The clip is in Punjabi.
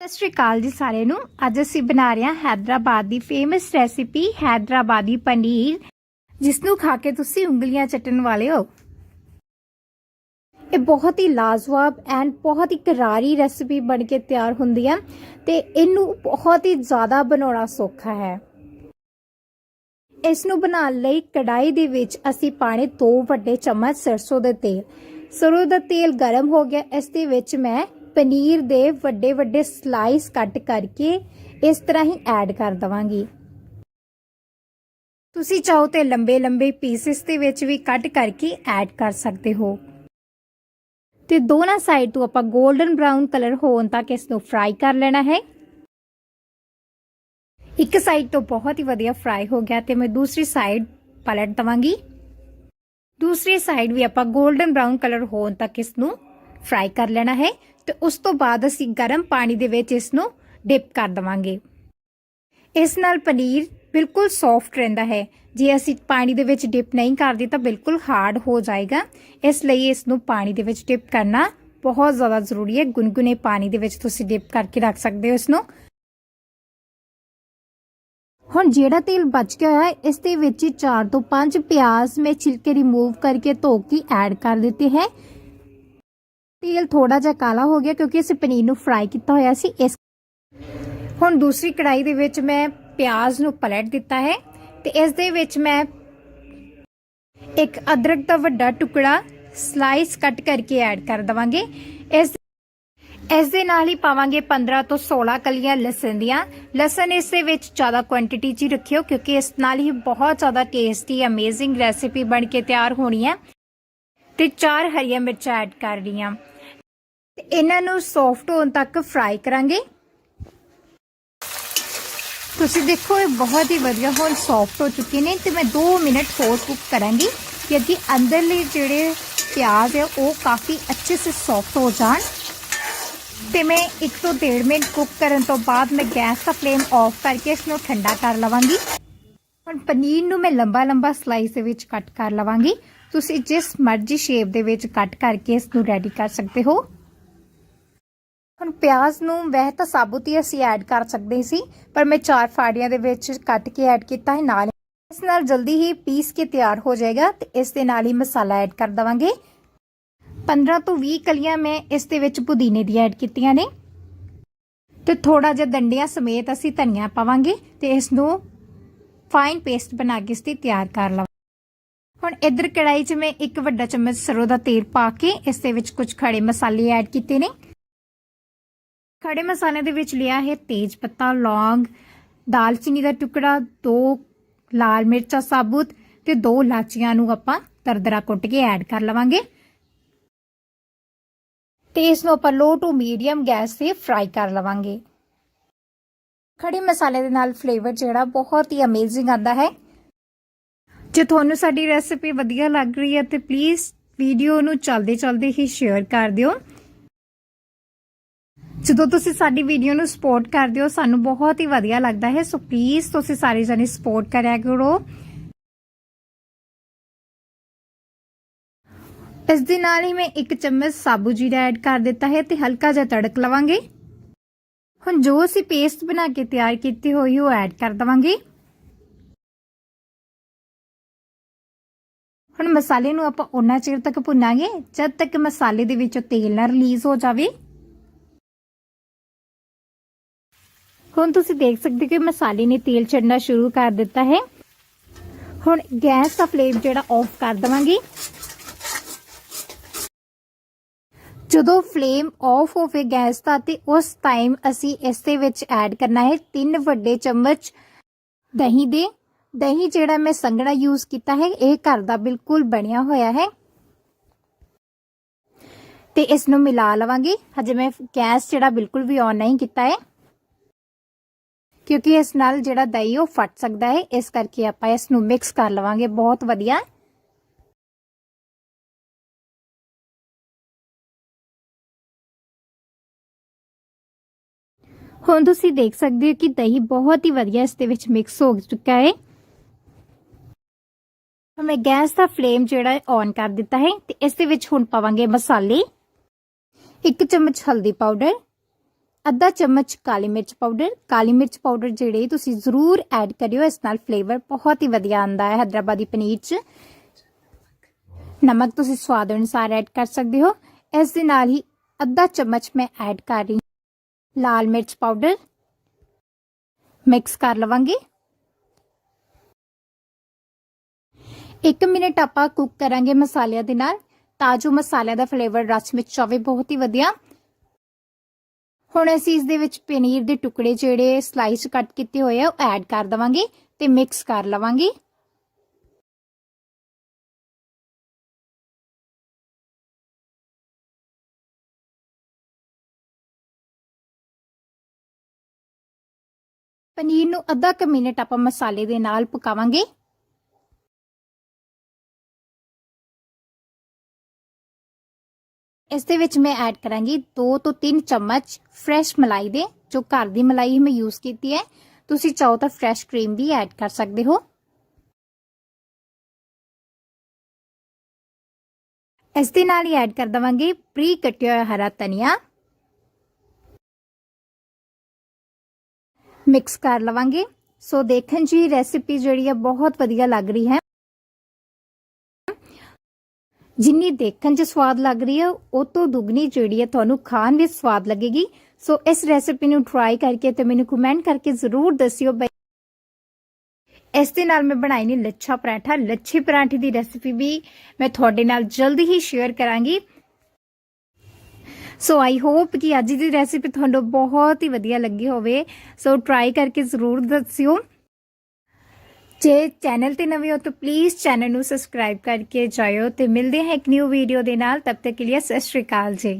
ਸਤਿ ਸ਼੍ਰੀ ਅਕਾਲ ਜੀ ਸਾਰਿਆਂ ਨੂੰ। ਅੱਜ ਅਸੀਂ ਬਣਾ ਰਹੇ ਹਾਂ ਹੈਦਰਾਬਾਦ ਦੀ ਫੇਮਸ ਰੈਸਿਪੀ ਹੈਦਰਾਬਾਦੀ ਪਨੀਰ ਜਿਸ ਨੂੰ ਖਾ ਕੇ ਤੁਸੀਂ ਉਂਗਲੀਆਂ ਚੱਟਣ ਵਾਲੇ ਹੋ। ਇਹ ਬਹੁਤ ਹੀ ਲਾਜਵਾਬ ਐਂਡ ਬਹੁਤ ਹੀ ਕਰਾਰੀ ਰੈਸਿਪੀ ਬਣ ਕੇ ਤਿਆਰ ਹੁੰਦੀ ਹੈ ਤੇ ਇਹਨੂੰ ਬਹੁਤ ਹੀ ਜ਼ਿਆਦਾ ਬਣਾਉਣਾ ਸੌਖਾ ਹੈ। ਇਸ ਨੂੰ ਬਣਾਉਣ ਲਈ ਕੜਾਈ ਦੇ ਵਿੱਚ ਅਸੀਂ ਪਾਣੇ 2 ਵੱਡੇ ਚਮਚ ਸਰਸੋਂ ਦਾ ਤੇਲ। ਸਰੋਂ ਦਾ ਤੇਲ ਗਰਮ ਹੋ ਗਿਆ, ਇਸ ਦੇ ਵਿੱਚ ਮੈਂ ਪਨੀਰ ਦੇ ਵੱਡੇ ਵੱਡੇ ਸਲਾਈਸ ਕੱਟ ਕਰਕੇ ਇਸ ਤਰ੍ਹਾਂ ਹੀ ਐਡ ਕਰ ਦਵਾਂਗੀ। ਤੁਸੀਂ ਚਾਹੋ ਤੇ ਲੰਬੇ ਲੰਬੇ ਪੀਸਸ ਦੇ ਵਿੱਚ ਵੀ ਕੱਟ ਕਰਕੇ ਐਡ ਕਰ ਸਕਦੇ ਹੋ। ਤੇ ਦੋਨਾਂ ਸਾਈਡ ਤੋਂ ਆਪਾਂ 골ਡਨ ਬ੍ਰਾਊਨ ਕਲਰ ਹੋਣ ਤੱਕ ਇਸ ਨੂੰ ਫਰਾਈ ਕਰ ਲੈਣਾ ਹੈ। ਇੱਕ ਸਾਈਡ ਤੋਂ ਬਹੁਤ ਹੀ ਵਧੀਆ ਫਰਾਈ ਹੋ ਗਿਆ ਤੇ ਮੈਂ ਦੂਸਰੀ ਸਾਈਡ ਪਲਟ ਦਵਾਂਗੀ। ਦੂਸਰੀ ਸਾਈਡ ਵੀ ਆਪਾਂ 골ਡਨ ਬ੍ਰਾਊਨ ਕਲਰ ਹੋਣ ਤੱਕ ਇਸ ਨੂੰ ਫਰਾਈ ਕਰ ਲੈਣਾ ਹੈ ਤੇ ਉਸ ਤੋਂ ਬਾਅਦ ਅਸੀਂ ਗਰਮ ਪਾਣੀ ਦੇ ਵਿੱਚ ਇਸ ਨੂੰ ਡਿਪ ਕਰ ਦਵਾਂਗੇ। ਇਸ ਨਾਲ ਪਨੀਰ ਬਿਲਕੁਲ ਸੌਫਟ ਰਹਿੰਦਾ ਹੈ। ਜੇ ਅਸੀਂ ਪਾਣੀ ਦੇ ਵਿੱਚ ਡਿਪ ਨਹੀਂ ਕਰਦੇ ਤਾਂ ਬਿਲਕੁਲ ਹਾਰਡ ਹੋ ਜਾਏਗਾ। ਇਸ ਲਈ ਇਸ ਨੂੰ ਪਾਣੀ ਦੇ ਵਿੱਚ ਡਿਪ ਕਰਨਾ ਬਹੁਤ ਜ਼ਿਆਦਾ ਜ਼ਰੂਰੀ ਹੈ। ਗੁਨਗੁਨੇ ਪਾਣੀ ਦੇ ਵਿੱਚ ਤੁਸੀਂ ਡਿਪ ਕਰਕੇ ਰੱਖ ਸਕਦੇ ਹੋ ਇਸ ਨੂੰ ਹੁਣ ਜਿਹੜਾ ਤੇਲ ਬਚ ਗਿਆ ਹੋਇਆ ਹੈ, ਇਸ ਦੇ ਵਿੱਚ 4 ਤੋਂ 5 ਪਿਆਜ਼ ਮੈਂ ਛਿਲਕੇ ਰਿਮੂਵ ਕਰਕੇ ਧੋ ਕੇ ਐਡ ਕਰ ਦਿੱਤੇ ਹੈ। ਤੇਲ ਥੋੜਾ ਜਿਹਾ ਕਾਲਾ ਹੋ ਗਿਆ ਕਿਉਂਕਿ ਅਸੀਂ ਪਨੀਰ ਨੂੰ ਫਰਾਈ ਕੀਤਾ ਹੋਇਆ ਸੀ, ਇਸ ਹੁਣ ਦੂਸਰੀ ਕੜਾਈ ਦੇ ਵਿੱਚ ਮੈਂ ਪਿਆਜ਼ ਨੂੰ ਪਲਟ ਦਿੱਤਾ ਹੈ ਤੇ ਇਸ ਦੇ ਵਿੱਚ ਮੈਂ ਇੱਕ ਅਦਰਕ ਦਾ ਵੱਡਾ ਟੁਕੜਾ ਸਲਾਈਸ ਕੱਟ ਕਰਕੇ ਐਡ ਕਰ ਦਵਾਂਗੇ। ਇਸ ਇਸ ਦੇ ਨਾਲ ਹੀ ਪਾਵਾਂਗੇ 15 ਤੋਂ 16 ਕਲੀਆਂ ਲਸਣ ਦੀਆਂ। ਲਸਣ ਇਸ ਦੇ ਵਿੱਚ ਜ਼ਿਆਦਾ ਕੁਆਂਟੀਟੀ 'ਚ ਰੱਖਿਓ ਕਿਉਂਕਿ ਇਸ ਨਾਲ ਹੀ ਬਹੁਤ ਜ਼ਿਆਦਾ ਟੇਸਟੀ ਅਮੇਜ਼ਿੰਗ ਰੈਸਿਪੀ ਬਣ ਕੇ ਤਿਆਰ ਹੋਣੀ ਹੈ। ਤੇ ਚਾਰ ਹਰੀਆਂ ਮਿਰਚਾਂ ਐਡ ਕਰ ਰਹੀ ਹਾਂ ਤੇ ਇਹਨਾਂ ਨੂੰ ਸੌਫਟ ਹੋਣ ਤੱਕ ਫਰਾਈ ਕਰਾਂਗੇ। ਤੁਸੀਂ ਦੇਖੋ, ਇਹ ਬਹੁਤ ਹੀ ਵਧੀਆ ਹੁਣ ਸੌਫਟ ਹੋ ਚੁੱਕੇ ਨੇ ਤੇ ਮੈਂ 2 ਮਿੰਟ ਹੋਰ ਕੁੱਕ ਕਰਾਂਗੀ ਕਿਉਂਕਿ ਅੰਦਰਲੇ ਜਿਹੜੇ ਪਿਆਜ਼ ਹੈ ਉਹ ਕਾਫੀ ਅੱਛੇ ਸੇ ਸੌਫਟ ਹੋ ਜਾਣ। ਤੇ ਮੈਂ 1 ਤੋਂ 1.5 ਮਿੰਟ ਕੁੱਕ ਕਰਨ ਤੋਂ ਬਾਅਦ ਮੈਂ ਗੈਸ ਦਾ ਫਲੇਮ ਆਫ ਕਰਕੇ ਇਸ ਨੂੰ ਠੰਡਾ ਕਰ ਲਵਾਂਗੀ। ਹੁਣ ਪਨੀਰ ਨੂੰ ਮੈਂ ਲੰਬਾ ਲੰਬਾ ਸਲਾਈਸ ਦੇ ਵਿੱਚ ਕੱਟ ਕਰ ਲਵਾਂਗੀ। ਤੁਸੀਂ ਜਿਸ ਮਰਜ਼ੀ ਸ਼ੇਪ ਦੇ ਵਿੱਚ ਕੱਟ ਕਰਕੇ ਇਸ ਨੂੰ ਰੈਡੀ ਕਰ ਸਕਦੇ ਹੋ। ਹੁਣ ਪਿਆਜ਼ ਨੂੰ ਵਹਿ ਤਾਂ ਸਾਬੁਤ ਹੀ ਅਸੀਂ ਐਡ ਕਰ ਸਕਦੇ ਸੀ, ਪਰ ਮੈਂ ਚਾਰ ਫਾੜੀਆਂ ਦੇ ਵਿੱਚ ਕੱਟ ਕੇ ਐਡ ਕੀਤਾ ਹੈ, ਨਾਲ ਇਸ ਨਾਲ ਜਲਦੀ ਹੀ ਪੀਸ ਕੇ ਤਿਆਰ ਹੋ ਜਾਏਗਾ ਤੇ ਇਸ ਦੇ ਨਾਲ ਹੀ ਮਸਾਲਾ ਐਡ ਕਰ ਦਵਾਂਗੇ। 15 ਤੋਂ 20 ਕਲੀਆਂ ਮੈਂ ਇਸ ਦੇ ਵਿੱਚ ਪੁਦੀਨੇ ਦੀ ਐਡ ਕੀਤੀਆਂ ਨੇ। ਤੇ ਥੋੜਾ ਜਿਹਾ ਡੰਡੀਆਂ ਸਮੇਤ ਅਸੀਂ ਧਨੀਆ ਪਾਵਾਂਗੇ ਤੇ ਇਸ ਨੂੰ ਫਾਈਨ ਪੇਸਟ ਬਣਾ ਕੇ ਇਸ ਦੀ ਤਿਆਰ ਕਰ ਲਵਾਂ ਹੁਣ ਇਧਰ ਕੜਾਈ 'ਚ ਮੈਂ ਇੱਕ ਵੱਡਾ ਚਮਚ ਸਰੋਂ ਦਾ ਤੇਲ ਪਾ ਕੇ ਇਸ ਦੇ ਵਿੱਚ ਕੁਝ ਖੜੇ ਮਸਾਲੇ ਐਡ ਕੀਤੇ ਨੇ। ਖੜੇ ਮਸਾਲੇ ਦੇ ਵਿੱਚ ਲਿਆ ਹੈ ਤੇਜ ਪੱਤਾ, ਲੌਂਗ, ਦਾਲਚੀਨੀ ਦਾ ਟੁਕੜਾ, ਦੋ ਲਾਲ ਮਿਰਚਾਂ ਸਾਬੂਤ ਤੇ ਦੋ ਲਾਚੀਆਂ ਨੂੰ ਆਪਾਂ ਤਰਦਰਾ ਕੁੱਟ ਕੇ ਐਡ ਕਰ ਲਵਾਂਗੇ। ਤੇ ਇਸ ਨੂੰ ਆਪਾਂ ਲੋ ਟੂ ਮੀਡੀਅਮ ਗੈਸ ਤੇ ਫਰਾਈ ਕਰ ਲਵਾਂਗੇ। ਖੜੇ ਮਸਾਲੇ ਦੇ ਨਾਲ ਫਲੇਵਰ ਜਿਹੜਾ ਬਹੁਤ ਹੀ ਅਮੇਜ਼ਿੰਗ ਆਂਦਾ ਹੈ। ਜੇ ਤੁਹਾਨੂੰ ਸਾਡੀ ਰੈਸਿਪੀ ਵਧੀਆ ਲੱਗ ਰਹੀ ਹੈ ਤੇ ਪਲੀਜ਼ ਵੀਡੀਓ ਨੂੰ ਚਲਦੇ ਚਲਦੇ ਹੀ ਸ਼ੇਅਰ ਕਰ ਦਿਓ। ਜਦੋਂ ਤੁਸੀਂ ਸਾਡੀ ਵੀਡੀਓ ਨੂੰ ਸਪੋਰਟ ਕਰਦੇ ਹੋ, ਸਾਨੂੰ ਬਹੁਤ ਹੀ ਵਧੀਆ ਲੱਗਦਾ ਹੈ। ਸੋ ਪਲੀਜ਼ ਤੁਸੀਂ ਸਾਰੇ ਜਣੇ ਸਪੋਰਟ ਕਰਿਆ ਕਰੋ। ਇਸ ਦੇ ਨਾਲ ਹੀ ਮੈਂ ਇੱਕ ਚਮਚ ਸਾਬੂ ਜੀਰਾ ਐਡ ਕਰ ਦਿੱਤਾ ਹੈ ਤੇ ਹਲਕਾ ਜਿਹਾ ਤੜਕ ਲਵਾਂਗੇ। ਹੁਣ ਜੋ ਅਸੀਂ ਪੇਸਟ ਬਣਾ ਕੇ ਤਿਆਰ ਕੀਤੀ ਹੋਈ, ਉਹ ਐਡ ਕਰ ਦਵਾਂਗੇ। ਹੁਣ ਮਸਾਲੇ ਨੂੰ ਆਪਾਂ ਉਹਨਾਂ ਚਿਰ ਤੱਕ ਭੁੰਨਾਂਗੇ, ਜਦ ਤੱਕ ਮਸਾਲੇ ਦੇ ਵਿੱਚੋਂ ਤੇਲ ਨਾ ਰਿਲੀਜ਼ ਹੋ ਜਾਵੇ। ਹੁਣ ਤੁਸੀਂ ਦੇਖ ਸਕਦੇ ਹੋ ਕਿ ਮਸਾਲੇ ਨੇ ਤੇਲ ਛੱਡਣਾ ਸ਼ੁਰੂ ਕਰ ਦਿੱਤਾ ਹੈ। ਹੁਣ ਗੈਸ ਦਾ ਫਲੇਮ ਜਿਹੜਾ ਆਫ ਕਰ ਦਵਾਂਗੇ। ਜਦੋਂ ਫਲੇਮ ਆਫ ਹੋਵੇ ਗੈਸ ਦਾ, ਤੇ ਉਸ ਟਾਈਮ ਅਸੀਂ ਇਸ ਦੇ ਵਿੱਚ ਐਡ ਕਰਨਾ ਹੈ ਤਿੰਨ ਵੱਡੇ ਚਮਚ ਦਹੀਂ ਦੇ। ਦਹੀਂ ਜਿਹੜਾ ਮੈਂ ਸੰਘਣਾ ਯੂਜ਼ ਕੀਤਾ ਹੈ, ਇਹ ਘਰ ਦਾ ਬਿਲਕੁਲ ਬਣਿਆ ਹੋਇਆ ਹੈ। ਤੇ ਇਸ ਨੂੰ ਮਿਲਾ ਲਵਾਂਗੇ। ਹਜੇ ਮੈਂ ਗੈਸ ਜਿਹੜਾ ਬਿਲਕੁਲ ਵੀ ਔਨ ਨਹੀਂ ਕੀਤਾ ਹੈ। ਕਿਉਂਕਿ ਇਸ ਨਾਲ ਜਿਹੜਾ ਦਹੀਂ ਉਹ ਫਟ ਸਕਦਾ ਹੈ, ਇਸ ਕਰਕੇ ਆਪਾਂ ਇਸ ਨੂੰ ਮਿਕਸ ਕਰ ਲਵਾਂਗੇ। ਬਹੁਤ ਵਧੀਆ। ਹੁਣ ਤੁਸੀਂ ਦੇਖ ਸਕਦੇ ਹੋ ਕਿ ਦਹੀਂ ਬਹੁਤ ਹੀ ਵਧੀਆ ਇਸ ਦੇ ਵਿੱਚ ਮਿਕਸ ਹੋ ਚੁੱਕਾ ਹੈ। ਮੈਂ ਗੈਸ ਦਾ ਫਲੇਮ ਜਿਹੜਾ ਹੈ ਔਨ ਕਰ ਦਿੱਤਾ ਹੈ ਤੇ ਇਸ ਦੇ ਵਿੱਚ ਹੁਣ ਪਾਵਾਂਗੇ ਮਸਾਲੇ। ਇੱਕ ਚਮਚ ਹਲਦੀ ਪਾਊਡਰ। ਅੱਧਾ ਚਮਚ ਕਾਲੀ ਮਿਰਚ ਪਾਊਡਰ। ਕਾਲੀ ਮਿਰਚ ਪਾਊਡਰ ਜਿਹੜੇ ਤੁਸੀਂ ਜ਼ਰੂਰ ਐਡ ਕਰਿਓ। ਇਸ ਨਾਲ ਫਲੇਵਰ ਬਹੁਤ ਹੀ ਵਧੀਆ ਆਉਂਦਾ ਹੈ ਹైదరాబాదੀ ਪਨੀਰ 'ਚ। ਨਮਕ ਤੁਸੀਂ ਸਵਾਦ ਅਨੁਸਾਰ ਐਡ ਕਰ ਸਕਦੇ ਹੋ। ਇਸ ਦੇ ਨਾਲ ਹੀ ਅੱਧਾ ਚਮਚ ਮੈਂ ਐਡ ਕਰ ਰਹੀ ਲਾਲ ਮਿਰਚ ਪਾਊਡਰ। ਮਿਕਸ ਕਰ ਲਵਾਂਗੇ। 1 ਮਿੰਟ ਆਪਾਂ ਕੁੱਕ ਕਰਾਂਗੇ ਮਸਾਲਿਆਂ ਦੇ ਨਾਲ। ਤਾਂ ਜੋ ਮਸਾਲਿਆਂ ਦਾ ਫਲੇਵਰ ਰਸ ਵਿੱਚ ਆਵੇ, ਬਹੁਤ ਹੀ ਵਧੀਆ। ਹੁਣ ਅਸੀਂ ਇਸ ਦੇ ਵਿੱਚ ਪਨੀਰ ਦੇ ਟੁਕੜੇ ਜਿਹੜੇ ਸਲਾਈਸ ਕੱਟ ਕੀਤੇ ਹੋਏ ਆ, ਉਹ ਐਡ ਕਰ ਦਵਾਂਗੇ ਤੇ ਮਿਕਸ ਕਰ ਲਵਾਂਗੇ। ਪਨੀਰ ਨੂੰ ਅੱਧਾ ਕੁ ਮਿੰਟ ਆਪਾਂ ਮਸਾਲੇ ਦੇ ਨਾਲ ਪਕਾਵਾਂਗੇ। ਇਸ ਦੇ ਵਿੱਚ ਮੈਂ ਐਡ ਕਰਾਂਗੀ 2 ਤੋਂ 3 ਚਮਚ ਫਰੈਸ਼ ਮਲਾਈ ਦੇ, ਜੋ ਘਰ ਦੀ ਮਲਾਈ ਮੈਂ ਯੂਜ਼ ਕੀਤੀ ਹੈ। ਤੁਸੀਂ ਚਾਹੋ ਤਾਂ ਫਰੈਸ਼ ਕਰੀਮ ਵੀ ਐਡ ਕਰ ਸਕਦੇ ਹੋ। ਇਸ ਦੇ ਨਾਲ ਹੀ ਐਡ ਕਰ ਦਵਾਂਗੇ ਪ੍ਰੀ ਕੱਟਿਆ ਹੋਇਆ ਹਰਾ ਧਨੀਆ। ਮਿਕਸ ਕਰ ਲਵਾਂਗੇ। ਸੋ ਦੇਖਣ ਜੀ ਰੈਸਿਪੀ ਜਿਹੜੀ ਹੈ ਬਹੁਤ ਵਧੀਆ ਲੱਗ ਰਹੀ ਹੈ। ਜਿੰਨੀ ਦੇਖਣ 'ਚ ਸਵਾਦ ਲੱਗ ਰਹੀ ਹੈ, ਉਹ ਤੋਂ ਦੁੱਗਣੀ ਜਿਹੜੀ ਹੈ ਤੁਹਾਨੂੰ ਖਾਣ ਵਿੱਚ ਸਵਾਦ ਲੱਗੇਗੀ। ਸੋ ਇਸ ਰੈਸਿਪੀ ਨੂੰ ਟਰਾਈ ਕਰਕੇ ਤੇ ਮੈਨੂੰ ਕਮੈਂਟ ਕਰਕੇ ਜ਼ਰੂਰ ਦੱਸਿਓ ਬਈ। ਇਸ ਦੇ ਨਾਲ ਮੈਂ ਬਣਾਈ ਨਹੀਂ ਲੱਛਾ ਪਰਾਂਠਾ, ਲੱਛੇ ਪਰਾਂਠੇ ਦੀ ਰੈਸਿਪੀ ਵੀ ਮੈਂ ਤੁਹਾਡੇ ਨਾਲ ਜਲਦੀ ਹੀ ਸ਼ੇਅਰ ਕਰਾਂਗੀ। ਸੋ ਆਈ ਹੋਪ ਕਿ ਅੱਜ ਦੀ ਰੈਸਿਪੀ ਤੁਹਾਨੂੰ ਬਹੁਤ ਹੀ ਵਧੀਆ ਲੱਗੀ ਹੋਵੇ। ਸੋ ਟਰਾਈ ਕਰਕੇ ਜ਼ਰੂਰ ਦੱਸਿਓ। ਜੇ ਚੈਨਲ ਤੇ ਨਵੇਂ ਹੋ ਤਾਂ ਪਲੀਜ਼ ਚੈਨਲ ਨੂੰ ਸਬਸਕ੍ਰਾਈਬ ਕਰਕੇ ਜਾਇਓ ਤੇ ਮਿਲਦੇ ਹਾਂ ਇੱਕ ਨਿਊ ਵੀਡੀਓ ਦੇ ਨਾਲ, ਤਬ ਤੱਕ ਕੇ ਲਈ ਸਤਿ ਸ਼੍ਰੀ ਅਕਾਲ ਜੀ।